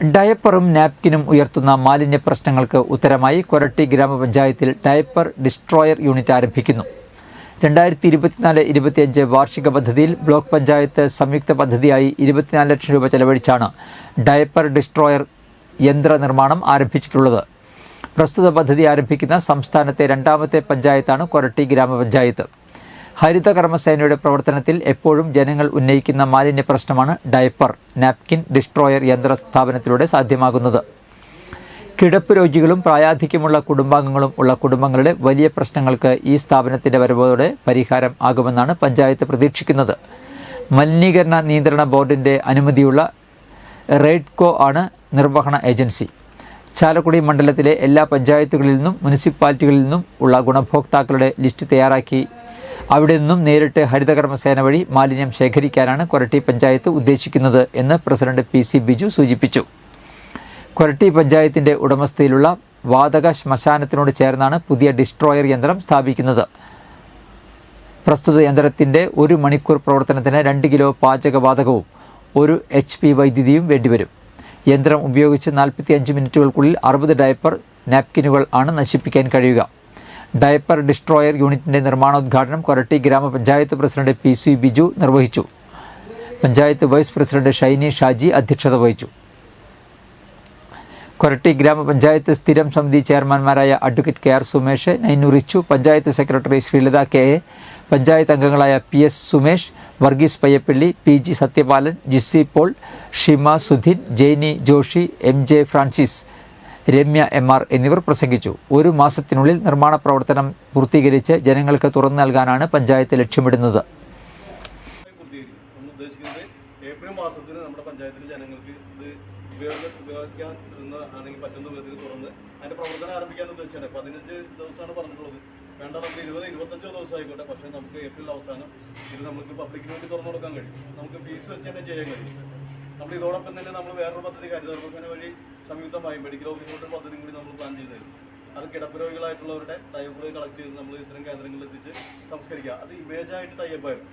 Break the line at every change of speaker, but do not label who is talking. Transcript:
ഡയപ്പറും നാപ്കിനും ഉയർത്തുന്ന മാലിന്യ പ്രശ്നങ്ങൾക്ക് ഉത്തരമായി കൊരട്ടി ഗ്രാമപഞ്ചായത്തിൽ ഡയപ്പർ ഡിസ്ട്രോയർ യൂണിറ്റ് ആരംഭിക്കുന്നു. രണ്ടായിരത്തി ഇരുപത്തിനാല് ഇരുപത്തിയഞ്ച് വാർഷിക പദ്ധതിയിൽ ബ്ലോക്ക് പഞ്ചായത്ത് സംയുക്ത പദ്ധതിയായി ഇരുപത്തിനാല് ലക്ഷം രൂപ ചെലവഴിച്ചാണ് ഡയപ്പർ ഡിസ്ട്രോയർ യന്ത്ര നിർമ്മാണം ആരംഭിച്ചിട്ടുള്ളത്. പ്രസ്തുത പദ്ധതി ആരംഭിക്കുന്ന സംസ്ഥാനത്തെ രണ്ടാമത്തെ പഞ്ചായത്താണ് കൊരട്ടി ഗ്രാമപഞ്ചായത്ത്. ഹരിതകർമ്മസേനയുടെ പ്രവർത്തനത്തിൽ എപ്പോഴും ജനങ്ങൾ ഉന്നയിക്കുന്ന മാലിന്യ പ്രശ്നമാണ് ഡയപ്പർ. നാപ്കിൻ ഡിസ്ട്രോയർ യന്ത്ര സ്ഥാപനത്തിലൂടെ സാധ്യമാകുന്നത്. കിടപ്പ് രോഗികളും പ്രായാധിക്യമുള്ള കുടുംബാംഗങ്ങളും ഉള്ള കുടുംബങ്ങളുടെ വലിയ പ്രശ്നങ്ങൾക്ക് ഈ സ്ഥാപനത്തിന്റെ വരവോടെ പരിഹാരം ആകുമെന്നാണ് പഞ്ചായത്ത് പ്രതീക്ഷിക്കുന്നത്. മലിനീകരണ നിയന്ത്രണ ബോർഡിന്റെ അനുമതിയുള്ള റെയ്ഡ്കോ ആണ് നിർവഹണ ഏജൻസി. ചാലക്കുടി മണ്ഡലത്തിലെ എല്ലാ പഞ്ചായത്തുകളിൽ നിന്നും മുനിസിപ്പാലിറ്റികളിൽ നിന്നും ഉള്ള ഗുണഭോക്താക്കളുടെ ലിസ്റ്റ് തയ്യാറാക്കി അവിടെ നിന്നും നേരിട്ട് ഹരിതകർമ്മസേന വഴി മാലിന്യം ശേഖരിക്കാനാണ് കൊരട്ടി പഞ്ചായത്ത് ഉദ്ദേശിക്കുന്നത് എന്ന് പ്രസിഡന്റ് പി സി ബിജു സൂചിപ്പിച്ചു. കൊരട്ടി പഞ്ചായത്തിന്റെ ഉടമസ്ഥയിലുള്ള വാതക ശ്മശാനത്തിനോട് ചേർന്നാണ് പുതിയ ഡിസ്ട്രോയർ യന്ത്രം സ്ഥാപിക്കുന്നത്. പ്രസ്തുത യന്ത്രത്തിന്റെ ഒരു മണിക്കൂർ പ്രവർത്തനത്തിന് രണ്ട് കിലോ പാചകവാതകവും ഒരു എച്ച് പി വൈദ്യുതിയും വേണ്ടിവരും. യന്ത്രം ഉപയോഗിച്ച് നാൽപ്പത്തി അഞ്ച് മിനിറ്റുകൾക്കുള്ളിൽ അറുപത് ഡയപ്പർ നാപ്കിനുകൾ ആണ് നശിപ്പിക്കാൻ കഴിയുക. ഡയപ്പർ ഡിസ്ട്രോയർ യൂണിറ്റിന്റെ നിർമ്മാണോദ്ഘാടനം കൊരട്ടി ഗ്രാമപഞ്ചായത്ത് പ്രസിഡന്റ് പി സി ബിജു നിർവഹിച്ചു. പഞ്ചായത്ത് വൈസ് പ്രസിഡന്റ് ഷൈനി ഷാജി അധ്യക്ഷത വഹിച്ചു. കൊരട്ടി ഗ്രാമപഞ്ചായത്ത് സ്ഥിരം സമിതി ചെയർമാൻമാരായ advocate K R Sumesh Nainu Richu panchayat secretary Sreelatha K A panchayat അംഗങ്ങളായ P S Sumesh Varghese Payyappilly P G Sathyapalan Jisy Paul Shima Sudhin Jainy Joshy M J Francis Ramya M R എന്നിവർ പ്രസംഗിച്ചു. ഒരു മാസത്തിനുള്ളിൽ നിർമ്മാണ പ്രവർത്തനം പൂർത്തീകരിച്ച് ജനങ്ങൾക്ക് തുറന്നു നൽകാനാണ് പഞ്ചായത്ത് ലക്ഷ്യമിടുന്നത്.
ഏപ്രിൽ നമ്മുടെ പഞ്ചായത്തിലെ ജനങ്ങൾക്ക് ഉപയോഗിക്കാൻ അതിന്റെ പ്രവർത്തനം ആരംഭിക്കാൻ ഉദ്ദേശിച്ചാണ് പറഞ്ഞിട്ടുള്ളത്. പക്ഷേ നമുക്ക് ഏപ്രിൽ അവസാനം ഇത് നമുക്ക് പബ്ലിക്കിന് വേണ്ടി തുറന്നു കൊടുക്കാൻ കഴിയും. നമുക്ക് ഫീസ് വെച്ച് ചെയ്യാൻ കഴിയും. നമ്മൾ ഇതോടൊപ്പം തന്നെ നമ്മൾ വേറൊരു പദ്ധതി ഹരിതകർമ്മസേന വഴി സംയുക്തമായി മെഡിക്കൽ ഓഫീസറുടെ പദ്ധതിയും കൂടി നമ്മൾ പ്ലാൻ ചെയ്തിരുന്നു അത് കിടപ്പുരോഗികളായിട്ടുള്ളവരുടെ തയ്യപ്പുകൾ കളക്ട് ചെയ്ത് നമ്മൾ ഇത്തരം കേന്ദ്രങ്ങളിൽ എത്തിച്ച് സംസ്കരിക്കുക അത് ഇമേജായിട്ട് തയ്യപ്പായിരുന്നു